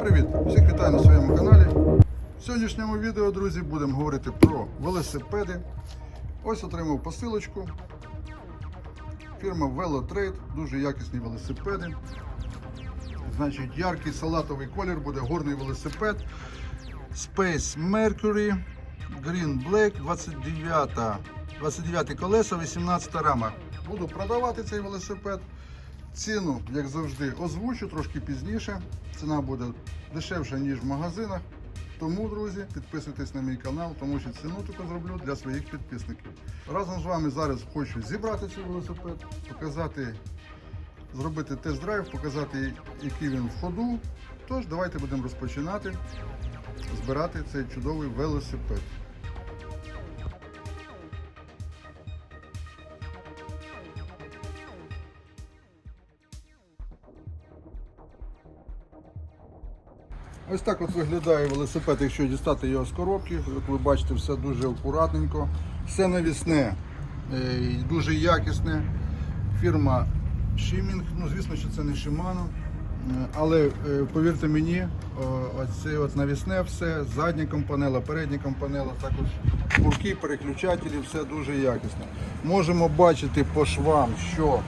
привіт! Всіх вітаю на своєму каналі. В сьогоднішньому відео, друзі, будемо говорити про велосипеди. Ось отримав посилочку. Фірма Velotrade, дуже якісні велосипеди. Значить, яркий салатовий колір буде горний велосипед. Space Mercury, Green Black, 29, 29 колеса, 18 рама. Буду продавати цей велосипед. Ціну, як завжди, озвучу трошки пізніше. Ціна буде дешевша, ніж в магазинах. Тому, друзі, підписуйтесь на мій канал, тому що ціну таку зроблю для своїх підписників. Разом з вами зараз хочу зібрати цей велосипед, показати, зробити тест-драйв, показати, який він в ходу. Тож, давайте будемо розпочинати збирати цей чудовий велосипед. Ось так от виглядає велосипед, якщо дістати його з коробки. Як ви бачите, все дуже акуратненько. Все навісне е, і дуже якісне. Фірма Shiming, ну звісно, що це не Shimano. Е, Але е, повірте мені, оце от навісне все, задня компанела, передня компанела, також курки, переключателі, все дуже якісно. Можемо бачити по швам, що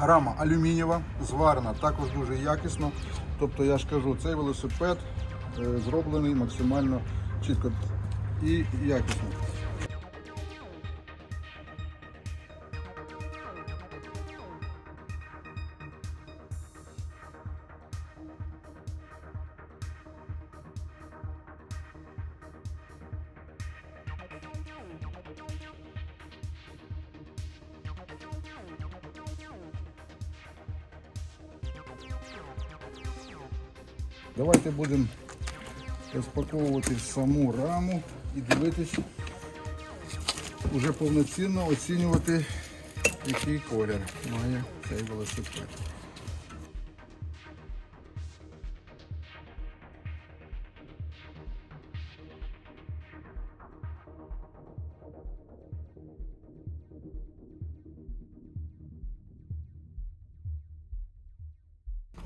Рама алюмінієва, зварена, також дуже якісно. Тобто я ж кажу, цей велосипед е, зроблений максимально чітко і якісно. Давайте будемо розпаковувати саму раму і дивитись, уже повноцінно оцінювати, який колір має цей велосипед.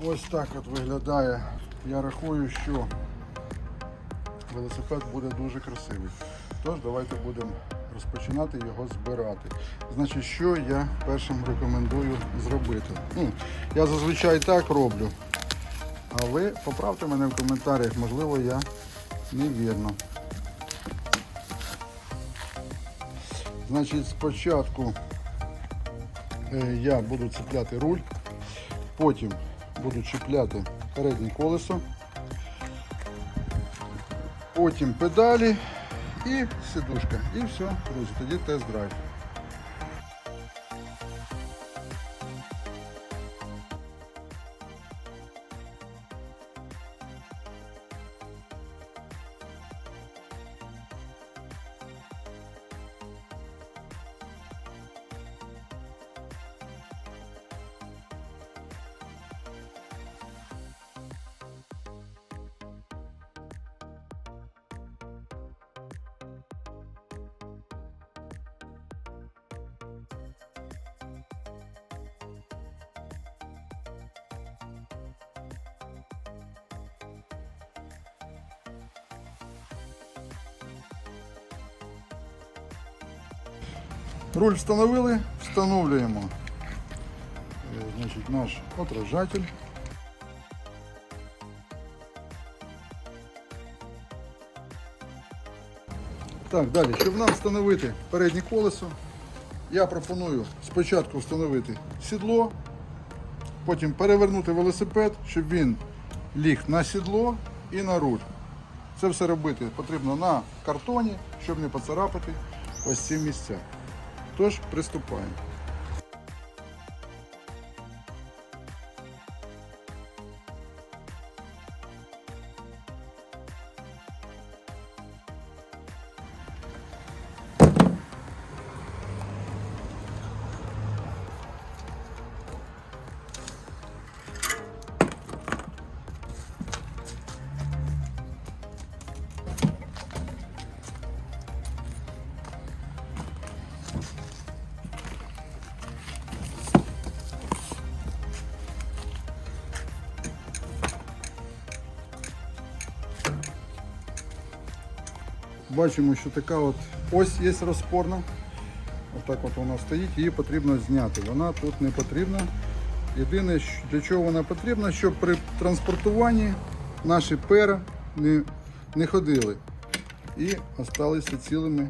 Ось так от виглядає. Я рахую, що велосипед буде дуже красивий. Тож давайте будемо розпочинати його збирати. Значить, що я першим рекомендую зробити? Ну, я зазвичай так роблю. А ви поправте мене в коментарях, можливо, я невірно. Значить, спочатку е, я буду цепляти руль, потім буду чіпляти переднє колесо, потім педалі і сидушка. І все, друзі, тоді тест-драйв. Руль встановили, встановлюємо е, значить, наш отражатель. Так, далі, щоб нам встановити переднє колесо, я пропоную спочатку встановити сідло, потім перевернути велосипед, щоб він ліг на сідло і на руль. Це все робити потрібно на картоні, щоб не поцарапати ось ці місця. Тож приступаємо. Бачимо, що така от ось є розпорна. Отак от вона стоїть, її потрібно зняти. Вона тут не потрібна. Єдине, для чого вона потрібна, щоб при транспортуванні наші пера не, не ходили і залишилися цілими.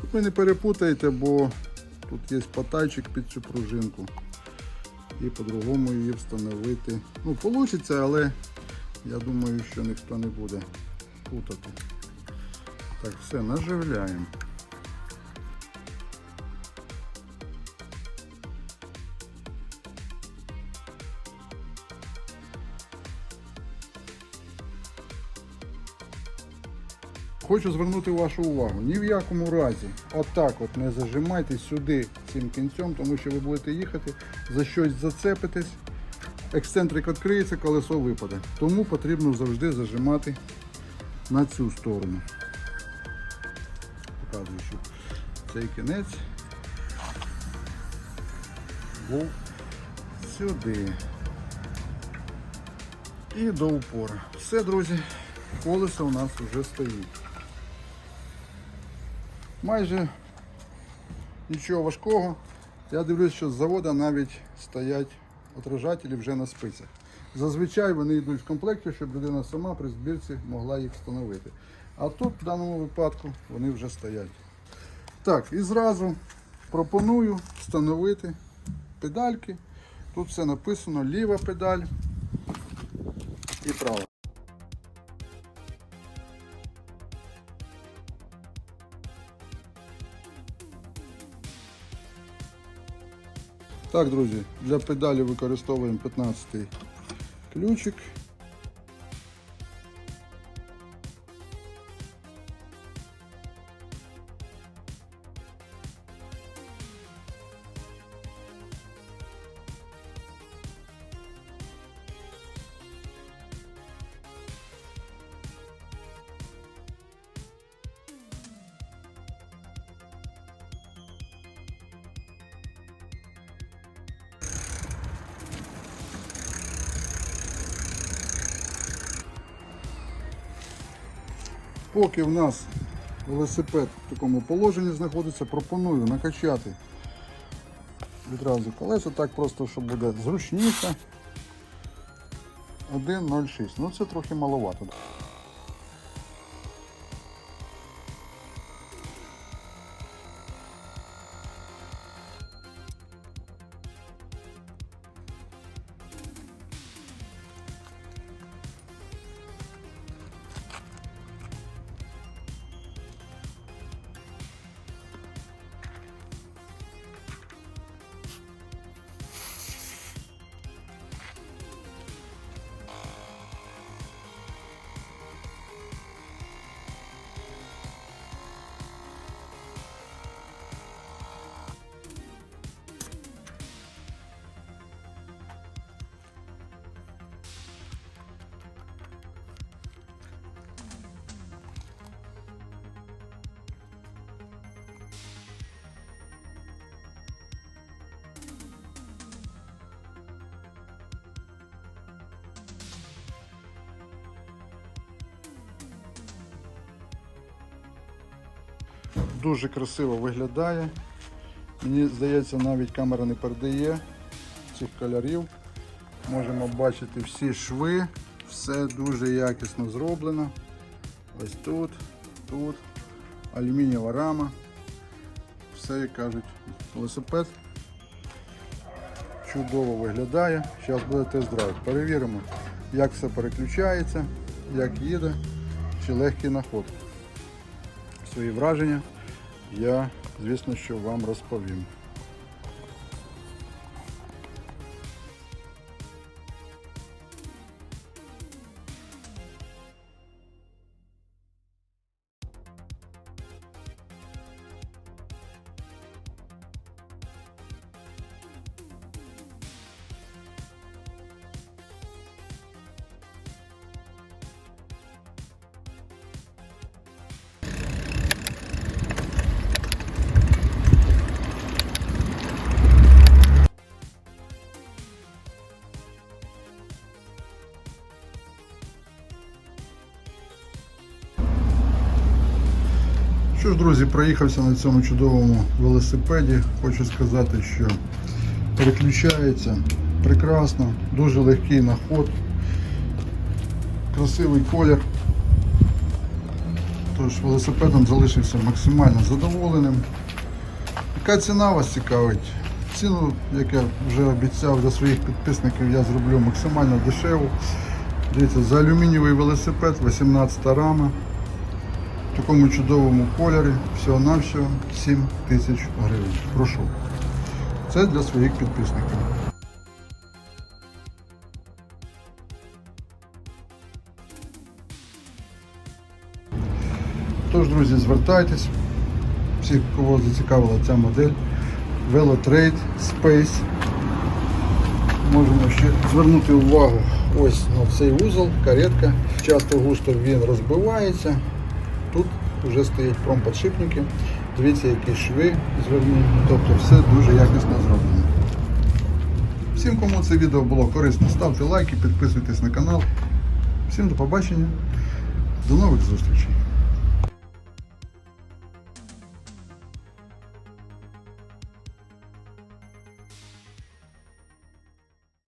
Тут ви не перепутаєте, бо тут є патайчик під цю пружинку. І по-другому її встановити. Ну, вийде, але я думаю, що ніхто не буде путати. Так, все, наживляємо. Хочу звернути вашу увагу. Ні в якому разі отак от не зажимайте сюди цим кінцем, тому що ви будете їхати, за щось зацепитесь, ексцентрик відкриється, колесо випаде. Тому потрібно завжди зажимати на цю сторону. Показую, що цей кінець був сюди. І до упора. Все, друзі, колесо у нас вже стоїть. Майже нічого важкого. Я дивлюсь, що з заводу навіть стоять отражателі вже на спицях. Зазвичай вони йдуть в комплекті, щоб людина сама при збірці могла їх встановити. А тут в даному випадку вони вже стоять. Так, і зразу пропоную встановити педальки. Тут все написано ліва педаль і права. Так, друзі, для педалі використовуємо 15 ключик. Поки в нас велосипед в такому положенні знаходиться, пропоную накачати відразу колеса, так просто, щоб буде зручніше. 1.06. Ну це трохи маловато. Дуже красиво виглядає. Мені здається, навіть камера не передає цих кольорів. Можемо бачити всі шви, все дуже якісно зроблено. Ось тут, тут, алюмінієва рама. Все, як кажуть, велосипед чудово виглядає. Зараз буде тест-драйв. Перевіримо, як все переключається, як їде, чи легкий на ход. Свої враження я, звісно, що вам розповім. Що ж, друзі, проїхався на цьому чудовому велосипеді. Хочу сказати, що переключається прекрасно, дуже легкий на ход, красивий колір. Тож велосипедом залишився максимально задоволеним. Яка ціна вас цікавить? Ціну, як я вже обіцяв для своїх підписників, я зроблю максимально дешеву. Дивіться, за алюмінієвий велосипед 18 рама. Такому чудовому кольорі всього-навсього 7 тисяч гривень. Прошу. Це для своїх підписників. Тож, друзі, звертайтесь. Всіх, кого зацікавила ця модель. Velotrade Space. Можемо ще звернути увагу ось на цей вузол, каретка. Часто густо він розбивається. Вже стоять промподшипники. Дивіться, які шви звернені. Тобто все дуже якісно зроблено. Всім, кому це відео було корисно, ставте лайки, підписуйтесь на канал. Всім до побачення. До нових зустрічей.